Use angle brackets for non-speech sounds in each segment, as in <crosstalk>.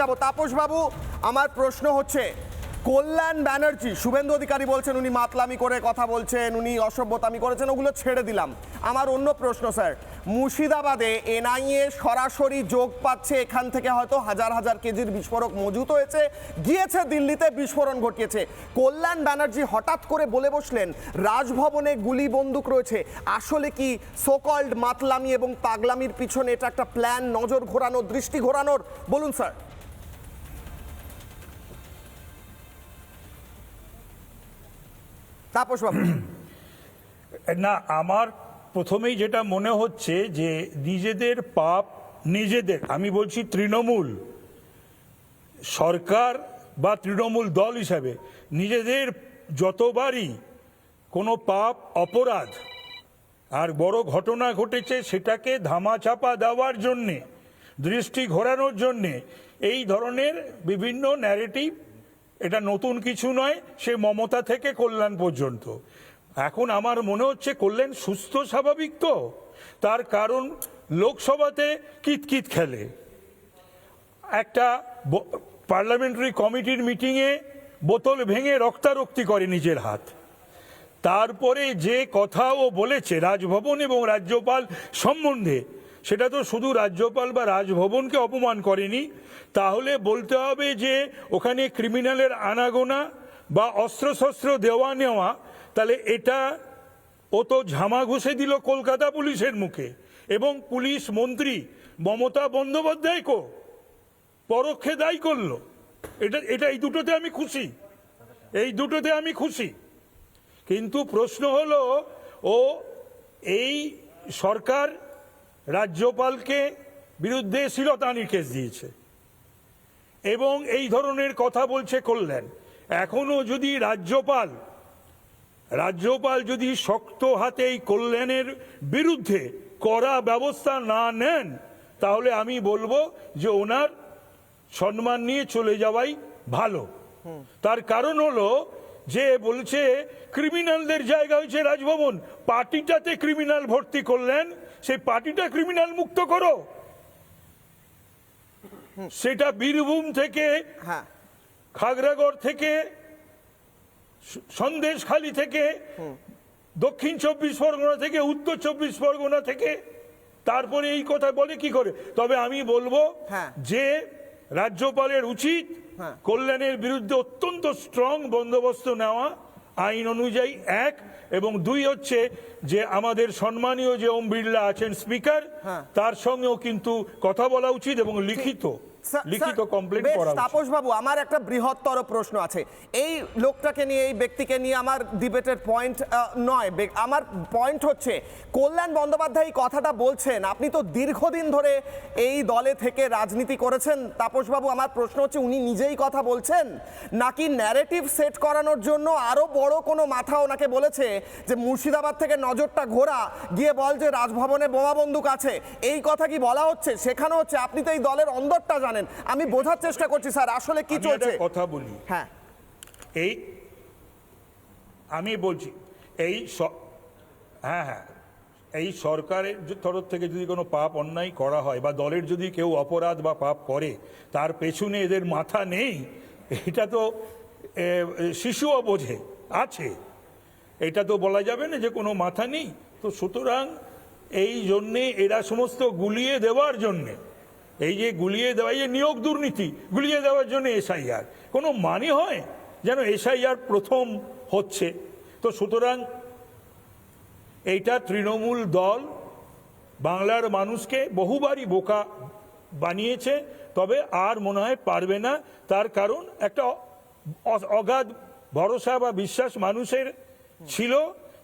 যাব। তাপস বাবু, আমার প্রশ্ন হচ্ছে, কল্যাণ ব্যানার্জি, শুভেন্দু অধিকারী বলছেন উনি মাতলামি করে কথা বলছেন, উনি অসভ্যতামি করেছেন, ওগুলো ছেড়ে দিলাম। আমার অন্য প্রশ্ন, স্যার, মুর্শিদাবাদে এনআইএ সরাসরি যোগ পাচ্ছে, এখান থেকে হয়তো হাজার হাজার কেজির বিস্ফোরক মজুত হয়েছে, গিয়েছে দিল্লিতে, বিস্ফোরণ ঘটিয়েছে। কল্যাণ ব্যানার্জি হঠাৎ করে বলে বসলেন, রাজভবনে গুলি বন্দুক রয়েছে, আসলে কি সোকল্ড মাতলামি এবং পাগলামির পিছনে এটা একটা প্ল্যান নজর ঘোরানোর, দৃষ্টি ঘোরানোর? বলুন, স্যার। তাপস বাবু। <clears throat> না, আমার প্রথমেই যেটা মনে হচ্ছে যে নিজেদের পাপ নিজেদের, আমি বলছি তৃণমূল, সরকার বা তৃণমূল দল হিসাবে নিজেদের যতবারই কোনো পাপ, অপরাধ আর বড় ঘটনা ঘটেছে সেটাকে ধামাচাপা দেওয়ার জন্যে, দৃষ্টি ঘোরানোর জন্যে, এই ধরনের বিভিন্ন ন্যারেটিভ এটা নতুন কিছু নয়, সে মমতা থেকে কল্যাণ পর্যন্ত। এখন আমার মনে হচ্ছে কল্যাণ সুস্থ, স্বাভাবিক তো। তার কারণ লোকসভাতে কিতকিত খেলে। একটা পার্লামেন্টারি কমিটির মিটিংয়ে বোতল ভেঙে রক্তারক্তি করে নিজের হাত। তারপরে যে কথা ও বলেছে রাজভবন এবং রাজ্যপাল সম্বন্ধে সেটা তো শুধু রাজ্যপাল বা রাজভবনকে অপমান করেনি। তাহলে বলতে হবে যে, ওখানে ক্রিমিনালের আনাগোনা বা অস্ত্রশস্ত্র দেওয়া নেওয়া, তাহলে এটা ও তো ঝামা ঘুষে দিল কলকাতা পুলিশের মুখে। এবং পুলিশ মন্ত্রী মমতা বন্দ্যোপাধ্যায় কো? পরোক্ষে দায়ী করল। এটা এটা এই দুটোতে আমি খুশি। এই দুটোতে আমি খুশি। কিন্তু প্রশ্ন হলো, ও এই সরকার রাজ্যপালকে বিরুদ্ধে শিলতানির কেস দিয়েছে। এবং এই ধরনের কথা বলছে কল্যাণ। এখনও যদি রাজ্যপাল রাজ্যপাল যদি শক্ত হাতে এই কল্যাণের বিরুদ্ধে কড়া ব্যবস্থা না নেন তাহলে আমি বলব যে ওনার সম্মান নিয়ে চলে যাওয়াই ভালো। তার কারণ হলো যে বলছে ক্রিমিনালদের জায়গা হয়েছে রাজভবন। পার্টিটাতে ক্রিমিনাল ভর্তি করলেন সেই পার্টিটা ক্রিমিনাল মুক্ত করো। সেটা বীরভূম থেকে হ্যাঁ। খাগড়াগড় থেকে সন্দেশখালি থেকে দক্ষিণ চব্বিশ পরগনা থেকে উত্তর চব্বিশ পরগনা থেকে। তারপরে এই কথা বলে কি করে? তবে আমি বলব হ্যাঁ। যে রাজ্যপালের উচিত হ্যাঁ। কল্যাণের বিরুদ্ধে অত্যন্ত স্ট্রং বন্দোবস্ত নেওয়া। আইন অনুযায়ী এক এবং দুই হচ্ছে যে আমাদের সম্মানীয় যে ওম বিড়লা আছেন স্পিকার হ্যাঁ। তার সঙ্গেও কিন্তু কথা বলা উচিত এবং লিখিত লিখিত কমপ্লেন করা তাপস বাবু আমার একটা বৃহত্তর প্রশ্ন আছে। এই লোকটাকে নিয়ে এই ব্যক্তিকে নিয়ে আমার ডিবেটের পয়েন্ট নয় আমার পয়েন্ট হচ্ছে কল্যাণ বন্দ্যোপাধ্যায় এই কথাটা বলছেন আপনি তো দীর্ঘদিন ধরে এই দলে থেকে রাজনীতি করেছেন। তাপস বাবু আমার প্রশ্ন হচ্ছে উনি নিজেই কথা বলছেন? নাকি ন্যারেটিভ সেট করানোর জন্য আরও বড় কোনো মাথা ওনাকে বলেছে যে মুর্শিদাবাদ থেকে নজরটা ঘোরা গিয়ে বল যে রাজভবনে বোমা বন্দুক আছে। এই কথা কি বলা হচ্ছে? শেখানো হচ্ছে আপনি তো এই দলের অন্দরটা জানেন। আমি বোঝার চেষ্টা করছি স্যার আসলে কি চলছে? কথা বলি। হ্যাঁ। এই আমি বলছি এই হ্যাঁ হ্যাঁ। এই সরকারের তরফ থেকে যদি কোনো পাপ অন্যায় করা হয় বা দলের যদি কেউ অপরাধ বা পাপ করে তার পেছনে এদের মাথা নেই এটা তো শিশুও বোঝে আছে। এটা তো বলা যাবে না যে কোনো মাথা নেই। তো সুতরাং এই জন্যে এরা সমস্ত গুলিয়ে দেওয়ার জন্যে এই যে গুলিয়ে দেওয়া, এই যে নিয়োগ দুর্নীতি, গুলিয়ে দেওয়ার জন্য এসআইআর, কোনো মানে হয় যেন এসআইআর প্রথম হচ্ছে? তো সুতরাং এইটা তৃণমূল দল বাংলার মানুষকে বহুবারই বোকা বানিয়েছে, তবে আর মনে হয় পারবে না। তার কারণ একটা অগাধ ভরসা বা বিশ্বাস মানুষের ছিল।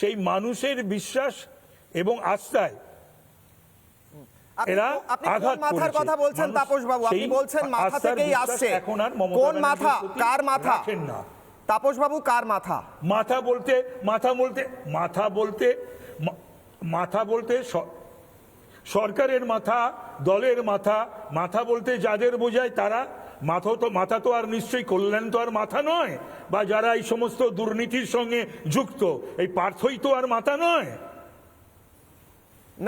সেই মানুষের বিশ্বাস এবং আস্থায় এরা আঘাত মাথার কথা বলছেন তাপস বাবু? আপনি বলছেন মাথা থেকেই আসছে। এখন আর কোন মাথা? কার মাথা? না। তাপস বাবু কার মাথা? মাথা বলতে মাথা বলতে মাথা বলতে মাথা বলতে সরকারের মাথা দলের মাথা মাথা বলতে যাদের বোঝায় তারা মাথা তো মাথা তো আর নিশ্চয়ই কল্যাণ তো আর মাথা নয়। বা যারা এই সমস্ত দুর্নীতির সঙ্গে যুক্ত এই পার্থই তো আর মাথা নয়।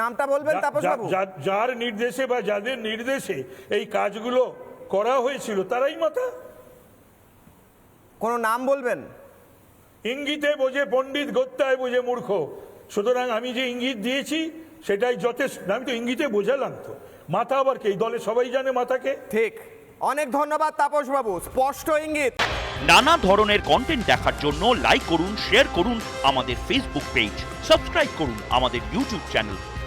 নামটা বলবেন তাপস বাবু? যার নির্দেশে বা যাদের নির্দেশে এই কাজগুলো করা হয়েছিল তারাই মাথা কোনো নাম বলবেন? ইঙ্গিতে বোঝে পণ্ডিত গত্যায় বোঝে মূর্খ। সুতরাং আমি যে ইঙ্গিত দিয়েছি সেটাই যথেষ্ট। আমি তো ইঙ্গিতে বোঝালাম তো। মাথা আবার কে? এই দলে সবাই জানে মাথাকে ঠিক। অনেক ধন্যবাদ তাপস বাবু। স্পষ্ট ইঙ্গিত। নানা ধরনের কন্টেন্ট দেখার জন্য লাইক করুন শেয়ার করুন আমাদের ফেসবুক পেজ সাবস্ক্রাইব করুন আমাদের ইউটিউব চ্যানেল